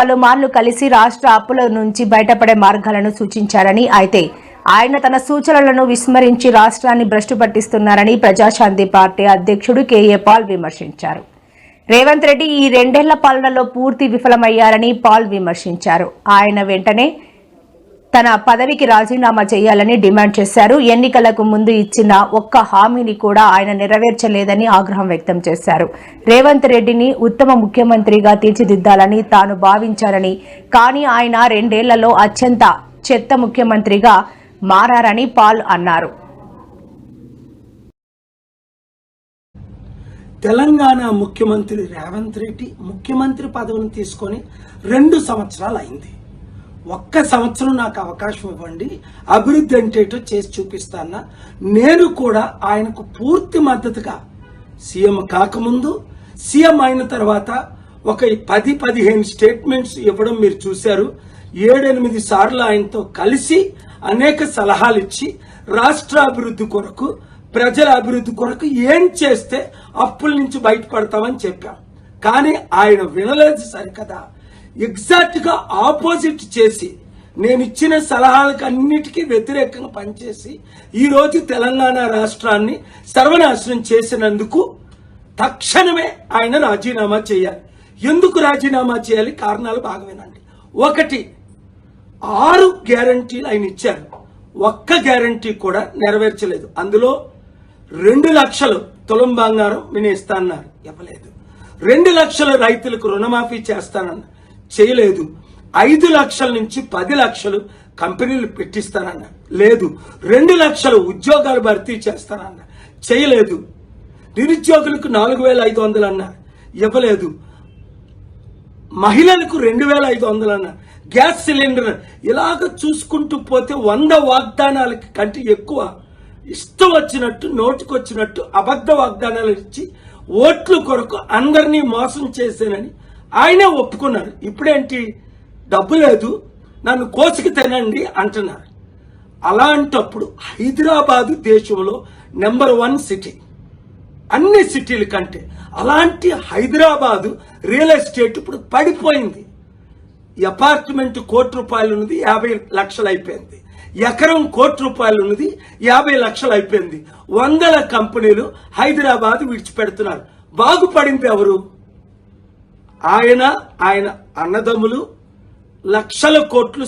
పలుమార్లు కలిసి రాష్ట్ర అప్పుల నుంచి బయటపడే మార్గాలను సూచించారని అయితే ఆయన తన సూచనలను విస్మరించి రాష్ట్రాన్ని భ్రష్టు పట్టిస్తున్నారని ప్రజాశాంతి పార్టీ అధ్యక్షుడు కేఏ పాల్ విమర్శించారు. రేవంత్ రెడ్డి ఈ రెండేళ్ళ పాలనలో పూర్తి విఫలమయ్యారని పాల్ విమర్శించారు. ఆయన వెంటనే తన పదవికి రాజీనామా చేయాలని డిమాండ్ చేశారు. ఎన్నికలకు ముందు ఇచ్చిన ఒక్క హామీని కూడా ఆయన నెరవేర్చలేదని ఆగ్రహం వ్యక్తం చేశారు. రేవంత్ రెడ్డిని ఉత్తమ ముఖ్యమంత్రిగా తీర్చిదిద్దాలని తాను భావించారని కానీ ఆయన రెండేళ్ళలో అత్యంత చెత్త ముఖ్యమంత్రిగా మారారని పాల్ అన్నారు. తెలంగాణ ముఖ్యమంత్రి రేవంత్ రెడ్డి ముఖ్యమంత్రి పదవిని తీసుకొని రెండు సంవత్సరాలు అయింది. ఒక్క సంవత్సరం నాకు అవకాశం ఇవ్వండి. అభివృద్ధి అంటే చేసి చూపిస్తాన. నేను కూడా ఆయనకు పూర్తి మద్దతుగా సీఎం కాకముందు సీఎం అయిన తర్వాత ఒక పది పదిహేను స్టేట్మెంట్స్ ఇవ్వడం మీరు చూశారు. ఏడెనిమిది సార్లు ఆయనతో కలిసి అనేక సలహాలు ఇచ్చి రాష్ట్ర అభివృద్ధి కొరకు ప్రజల అభివృద్ధి కొరకు ఏం చేస్తే అప్పుల నుంచి బయటపడతామని చెప్పాం. కానీ ఆయన వినలేదు సరికదా. ఎగ్జాక్ట్గా ఆపోజిట్ చేసి నేను ఇచ్చిన సలహాలకు అన్నిటికీ వ్యతిరేకంగా పనిచేసి ఈరోజు తెలంగాణ రాష్ట్రాన్ని సర్వనాశనం చేసినందుకు తక్షణమే ఆయన రాజీనామా చేయాలి. ఎందుకు రాజీనామా చేయాలి? కారణాలు బాగా వినండి ఒకటి ఆరు గ్యారంటీలు ఆయన ఇచ్చారు. ఒక్క గ్యారంటీ కూడా నెరవేర్చలేదు. అందులో రెండు లక్షలు తులం బంగారం నేను ఇస్తానన్నారు ఇవ్వలేదు. రెండు లక్షల రైతులకు రుణమాఫీ చేస్తానన్నారు. చేయలేదు. ఐదు లక్షల నుంచి పది లక్షలు కంపెనీలు పెట్టిస్తానన్న. లేదు రెండు లక్షలు ఉద్యోగాలు భర్తీ చేస్తానన్న. చేయలేదు. నిరుద్యోగులకు నాలుగు వేల ఐదు వందలు అన్న. ఇవ్వలేదు. మహిళలకు రెండు వేల ఐదు వందలు అన్న. గ్యాస్ సిలిండర్ ఇలాగ చూసుకుంటూ పోతే వంద వాగ్దానాలకి కంటే ఎక్కువ ఇష్టం వచ్చినట్టు నోటికొచ్చినట్టు అబద్ధ వాగ్దానాలు ఇచ్చి ఓట్లు కొరకు అందరినీ మోసం చేశానని ఆయనే ఒప్పుకున్నారు. ఇప్పుడేంటి? డబ్బు లేదు. నన్ను కోసికి తినండి అంటున్నారు. అలాంటప్పుడు హైదరాబాదు దేశంలో నెంబర్ వన్ సిటీ. అన్ని సిటీల కంటే అలాంటి హైదరాబాదు రియల్ ఎస్టేట్ ఇప్పుడు పడిపోయింది. అపార్ట్మెంట్ కోటి రూపాయలు ఉన్నది యాభై లక్షలు అయిపోయింది. ఎకరం కోటి రూపాయలు ఉన్నది యాభై లక్షలు అయిపోయింది. వందల కంపెనీలు హైదరాబాద్ విడిచిపెడుతున్నారు. బాగుపడింది ఎవరు? ఆయన ఆయన అన్నదమ్ములు లక్షల కోట్లు